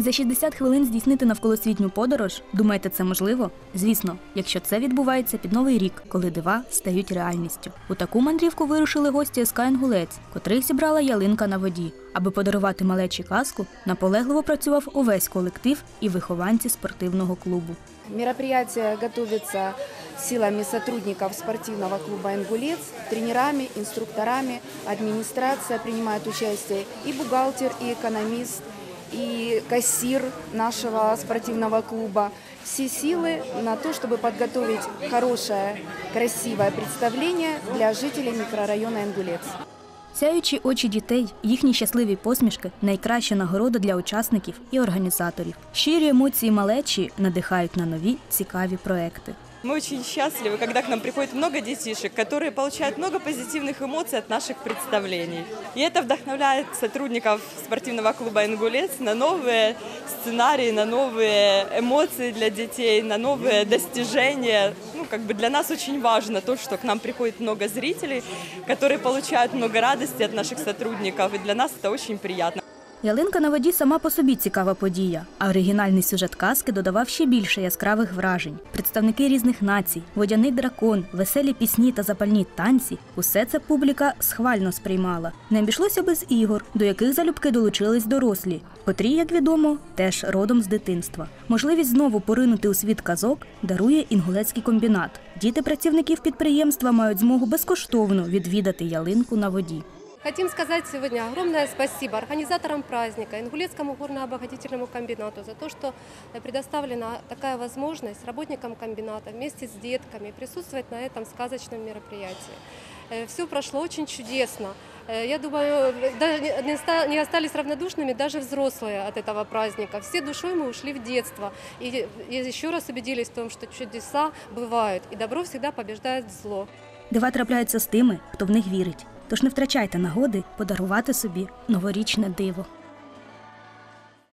За 60 хвилин здійснити навколосвітню подорож. Думаєте, це можливо? Звісно, якщо це відбувається під новий рік, коли дива стають реальністю. У таку мандрівку вирушили гості СК «Інгулець», котрих зібрала ялинка на воді. Аби подарувати малечі казку, наполегливо працював увесь колектив і вихованці спортивного клубу. Мероприятие готовится силами сотрудников спортивного клуба «Ингулец», тренерами, инструкторами, администрация принимает участие и бухгалтер, и экономист, и кассир нашего спортивного клуба. Все силы на то, чтобы подготовить хорошее, красивое представление для жителей микрорайона «Ингулец». Сяючі очі дітей, їхні щасливі посмішки найкраща нагорода для учасників і організаторів. Щирі емоції малечі надихають на нові цікаві проекти. Мы очень счастливы, когда к нам приходит много детишек, которые получают много позитивных эмоций от наших представлений. И это вдохновляет сотрудников спортивного клуба «Ингулец» на новые сценарии, на новые эмоции для детей, на новые достижения. Ну, как бы для нас очень важно то, что к нам приходит много зрителей, которые получают много радости от наших сотрудников. И для нас это очень приятно. Ялинка на воді сама по собі цікава подія, а оригінальний сюжет казки додавав ще більше яскравих вражень. Представники різних націй, водяний дракон, веселі пісні та запальні танці усе це публіка схвально сприймала. Не обійшлося без ігор, до яких залюбки долучились дорослі, котрі, як відомо, теж родом з дитинства. Можливість знову поринути у світ казок дарує інгулецький комбінат. Діти працівників підприємства мають змогу безкоштовно відвідати ялинку на воді. Хотим сказать сегодня огромное спасибо организаторам праздника, Ингулецкому горно-обогатительному комбинату за то, что э, предоставлена такая возможность работникам комбината вместе с детками присутствовать на этом сказочном мероприятии. Все прошло очень чудесно. Э, Я думаю, да, не- не ста- не остались равнодушными даже взрослые от этого праздника. Все душой мы ушли в детство. И, и еще раз убедились в том, что чудеса бывают, и добро всегда побеждает зло. Дива трапляються з тими, хто в них вірить. Тож не втрачайте нагоди подарувати собі новорічне диво.